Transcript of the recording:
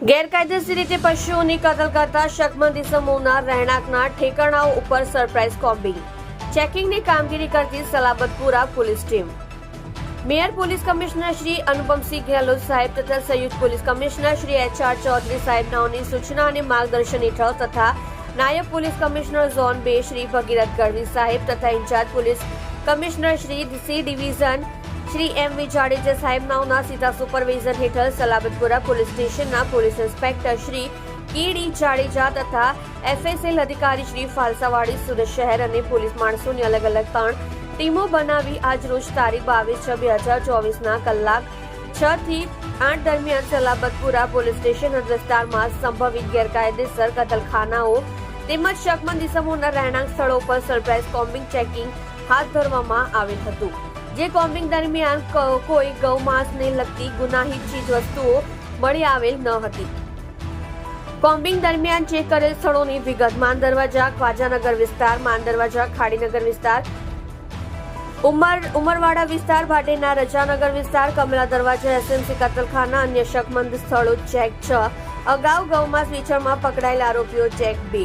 ગેરકાયદેસર રીતે પશુઓની કતલ કરતા શકમંદી સમૂહના રહેણાંકના ઠેકાણાઓ ઉપર સરપ્રાઇઝ કોમ્બિંગ. ચેકિંગની કામગીરી કરતી Salabatpura police team. Mayor police commissioner Shri Anupamsinh Gehlot saheb તથા સંયુક્ત police commissioner Shri H R Chaudhary સાહેબનાઓની સૂચના અને માર્ગદર્શન હેઠળ તથા નાયબ પોલીસ કમિશનર ઝોન બે શ્રી ભગીરથ ગઢવી સાહેબ તથા incharge police commissioner Shri C division Shri M V Jadeja સાહેબનાઓના સીધા સુપરવિઝન હેઠળ સલાબતપુરા પોલીસ સ્ટેશનના police inspector Shri K D Jadeja તથા એફએસએલ અધિકારી શ્રી ફાલસાવાડી સુરત શહેર અને પોલીસ માણસોની અલગ અલગ ત્રણ ટીમો બનાવી આજ રોજ તારીખ બાવીસ છ બે હજાર ચોવીસના કલાક છ થી આઠ દરમિયાન સલાબતપુરા પોલીસ સ્ટેશન વિસ્તારમાં સંભવિત ગેરકાયદેસર કતલખાનાઓ તેમજ શકમંદ ઇસમોના રહેણાંક સ્થળો પર સરપ્રાઇઝ કોમ્બિંગ ચેકિંગ હાથ ધરવામાં આવેલ હતું. જે કોમ્બિંગ દરમિયાન કોઈ ગૌમાંસને લગતી ગુનાહિત ચીજ વસ્તુઓ મળી આવેલ ન હતી. કોમ્બિંગ દરમિયાન ચેક કરેલ સ્થળોની વિગત માન દરવાજા ખ્વાજાનગર વિસ્તાર માન દરવાજા ખાડીનગર વિસ્તાર, ઉમર, ઉમરવાડા વિસ્તાર, ભાટેના રજાનગર વિસ્તાર, કમલા દરવાજા, એસએમસી કતલખાના, અન્ય શકમંદ સ્થળો ચેક છ. અગાઉ ગૌમાંસ વિચારમાં પકડાયેલા આરોપીઓ ચેક બે.